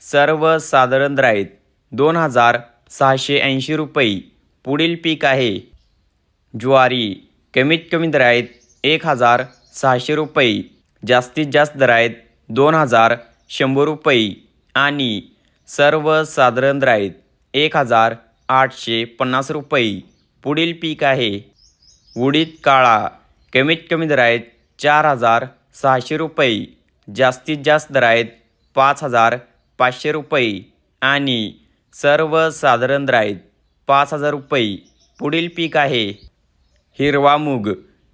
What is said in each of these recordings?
सर्वसाधारण दर दोन हजार सहाशे ऐंशी रुपये. पुढील पीक आहे. ज्वारी कमीत कमी दर एक हजार सहाशे रुपये. जास्तीत जास्त दर आहेत दोन हजार शंभर रुपये. आणि सर्वसाधारण दर एक हजार आठशे पन्नास रुपये. पुढील पीक आहे. उडीद काळा कमीत कमी दर चार हजार सहाशे रुपये. जास्तीत जास्त दर आहेत पाच हजार पाचशे रुपये आणि सर्वसाधारण राईत पाच हजार रुपये. पुढील पीक आहे हिरवा मूग.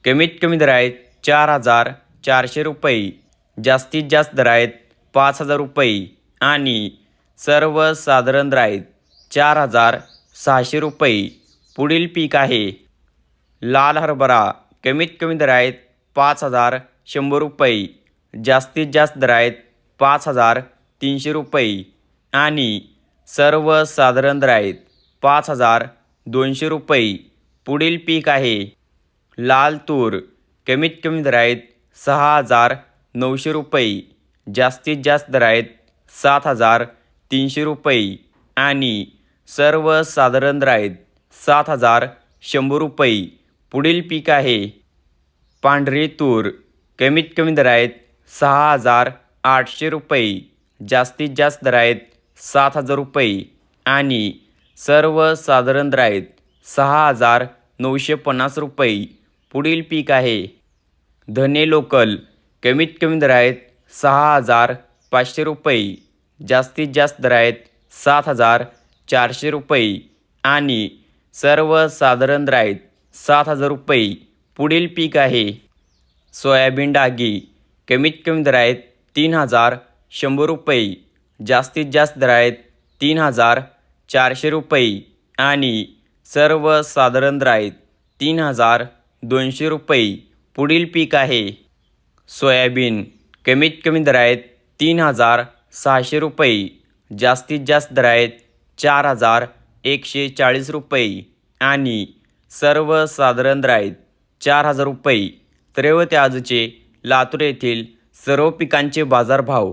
कमीत कमी दर आहेत चार हजार चारशे रुपये. जास्तीत जास्त दर आहेत पाच हजार रुपये आणि सर्वसाधारण राईत चार हजार सहाशे रुपये. पुढील पीक आहे लाल हरभरा. कमीत कमी दर आहेत पाच हजार शंभर रुपये. जास्तीत जास्त दर आहेत पाच हजार तीनशे रुपये आणि सर्वसाधारण राईत आहेत पाच हजार दोनशे रुपये. पुढील पीक आहे लाल तूर. कमीत कमी दर आहेत सहा हजार नऊशे रुपये. जास्तीत जास्त दर आहेत सात हजार तीनशे रुपये. आणि सर्वसाधारण राईत सात हजार शंभर रुपये. पुढील पीक आहे पांढरी तूर. कमीत कमी दर आहेत सहा हजार आठशे रुपये. जास्तीत जास्त दर आहेत सात हजार रुपये आणि सर्वसाधारण दर आहेत सहा हजार नऊशे पन्नास रुपये पुढील पीक आहे. धने लोकल कमीत कमी दर आहेत सहा हजार पाचशे रुपये जास्तीत जास्त दर आहेत सात हजार चारशे रुपये आणि सर्वसाधारण दर आहेत सात हजार रुपये पुढील पीक आहे. सोयाबीन डागी कमीत कमी दर आहेत तीन हजार शंभर रुपये जास्तीत जास्त दर आहेत तीन हजार चारशे रुपये आणि सर्वसाधारण दर आहेत तीन हजार दोनशे रुपये पुढील पीक आहे. सोयाबीन कमीत कमी दर आहेत तीन हजार सहाशे रुपये जास्तीत जास्त दर आहेत चार हजार एकशे चाळीस रुपये आणि सर्वसाधारण दर आहेत चार हजार रुपये. तर आजचे लातूर येथील सर्व पिकांचे बाजारभाव